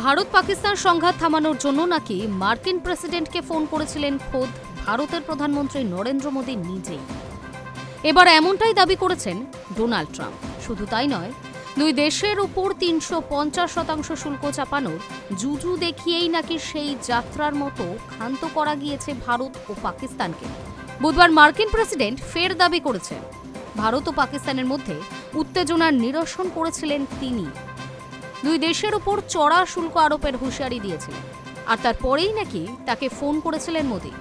ভারত পাকিস্তান সংঘাত থামানোর জন্য নাকি মার্কিন প্রেসিডেন্টকে ফোন করেছিলেন খোদ ভারতের প্রধানমন্ত্রী নরেন্দ্র মোদী নিজেই। এবার এমনটাই দাবি করেছেন ডোনাল্ড ট্রাম্প। শুধু তাই নয়, দুই দেশের উপর তিনশো পঞ্চাশ শতাংশ শুল্ক চাপানোর জুজু দেখিয়েই নাকি সেই যাত্রার মতো ক্ষান্ত করা গিয়েছে ভারত ও পাকিস্তানকে। বুধবার মার্কিন প্রেসিডেন্ট ফের দাবি করেছেন। ভারত ও পাকিস্তানের মধ্যে উত্তেজনার নিরসন করেছিলেন তিনি। দুই দেশের উপর চড়া শুল্ক আরোপের হুঁশিয়ারি দিয়েছিলেন। আর তারপরেই নাকি তাকে ফোন করেছিলেন মোদী।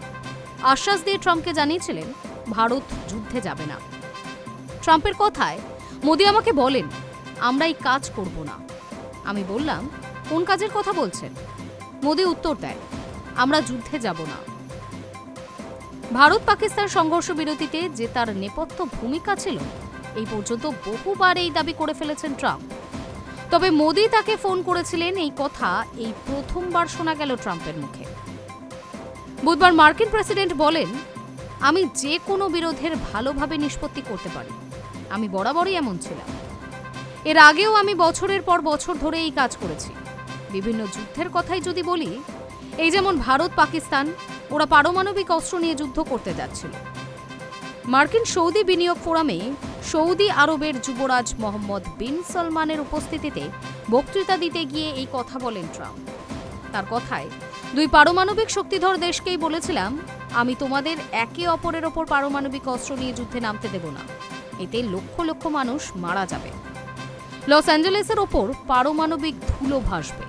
আশ্বাস দিয়ে ট্রাম্পকে জানিয়েছিলেন, ভারত যুদ্ধে যাবে না। ট্রাম্পের কথায়, মোদী আমাকে বলেন, আমরা এই কাজ করব না। আমি বললাম, কোন কাজের কথা বলছেন? মোদী উত্তর দেয় আমরা যুদ্ধে যাব না। ভারত পাকিস্তান সংঘর্ষ বিরতিতে যে তার নেপথ্য ভূমিকা ছিল, এই পর্যন্ত বহুবার এই দাবি করে ফেলেছেন ট্রাম্প। তবে মোদি তাকে ফোন করেছিলেন এই কথা, এই প্রথমবার শোনা গেল ট্রাম্পের মুখে। বুধবার মার্কিন প্রেসিডেন্ট বলেন, আমি যে কোনো বিরোধের ভালোভাবে নিষ্পত্তি করতে পারি। আমি বরাবরই এমন ছিলাম। এর আগেও আমি বছরের পর বছর ধরে এই কাজ করেছি। বিভিন্ন যুদ্ধের কথাই যদি বলি, এই যেমন ভারত পাকিস্তান ওরা পারমাণবিক অস্ত্র নিয়ে যুদ্ধ করতে যাচ্ছিল। মার্কিন সৌদি বিনিয়োগ ফোরামে সৌদি আরবের যুবরাজ মোহাম্মদ বিন সলমানের উপস্থিতিতে বক্তৃতা দিতে গিয়ে এই কথা বলেন ট্রাম্প। তার কথায়, দুই পারমাণবিক শক্তিধর দেশকেই বলেছিলাম, আমি তোমাদের একে অপরের ওপর পারমাণবিক অস্ত্র নিয়ে যুদ্ধে নামতে দেব না। এতে লক্ষ লক্ষ মানুষ মারা যাবে। লস অ্যাঞ্জেলেসের ওপর পারমাণবিক ধুলো ভাসবে।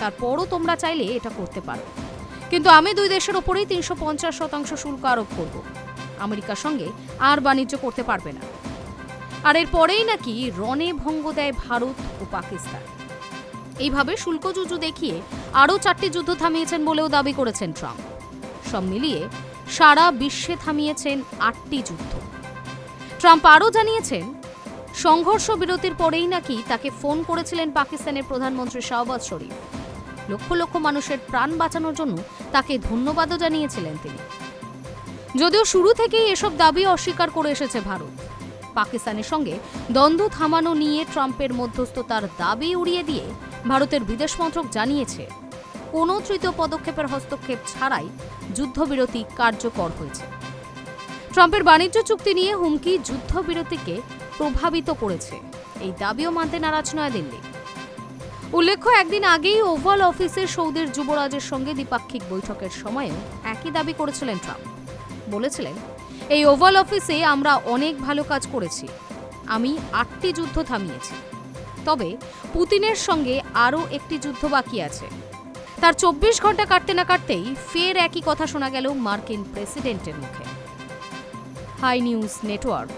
তারপরও তোমরা চাইলে এটা করতে পারো। কিন্তু আমি দুই দেশের ওপরেই তিনশো পঞ্চাশ শতাংশ শুল্ক আরোপ করব। আমেরিকার সঙ্গে আর বাণিজ্য করতে পারবে না। আর এর পরেই নাকি রণে ভঙ্গ দেয় ভারত ও পাকিস্তান। এইভাবে শুল্ক যুদ্ধ দেখিয়ে আরও চারটি যুদ্ধ থামিয়েছেন বলেও দাবি করেছেন ট্রাম্প। সব মিলিয়ে সারা বিশ্বে থামিয়েছেন আটটি যুদ্ধ। ট্রাম্প আরও জানিয়েছেন, সংঘর্ষ বিরতির পরেই নাকি তাকে ফোন করেছিলেন পাকিস্তানের প্রধানমন্ত্রী শাহবাজ শরীফ। লক্ষ লক্ষ মানুষের প্রাণ বাঁচানোর জন্য তাকে ধন্যবাদও জানিয়েছিলেন তিনি। যদিও শুরু থেকেই এসব দাবি অস্বীকার করে এসেছে ভারত। পাকিস্তানের সঙ্গে দ্বন্দ্ব থামানো নিয়ে ট্রাম্পের মধ্যস্থতার দাবি উড়িয়ে দিয়ে ভারতের বিদেশ মন্ত্রক জানিয়েছে, কোনো তৃতীয় পদক্ষেপের হস্তক্ষেপ ছাড়াই যুদ্ধবিরতি কার্যকর হয়েছে। ট্রাম্পের বাণিজ্য চুক্তি নিয়ে হুমকি যুদ্ধবিরতিকে প্রভাবিত করেছে। এই দাবিও মানতে নারাজ নয়াদিল্লি। উল্লেখ্য, একদিন আগেই ওভাল অফিসে সৌদির যুবরাজের সঙ্গে দ্বিপাক্ষিক বৈঠকের সময়ও একই দাবি করেছিলেন ট্রাম্প। বলেছিলেন, এই ওভাল অফিসে আমরা অনেক ভালো কাজ করেছি। আমি আটটি যুদ্ধ থামিয়েছি। তবে পুতিনের সঙ্গে আরও একটি যুদ্ধ বাকি আছে। তার চব্বিশ ঘণ্টা কাটতে না কাটতেই ফের একই কথা শোনা গেল মার্কিন প্রেসিডেন্টের মুখে। High news network.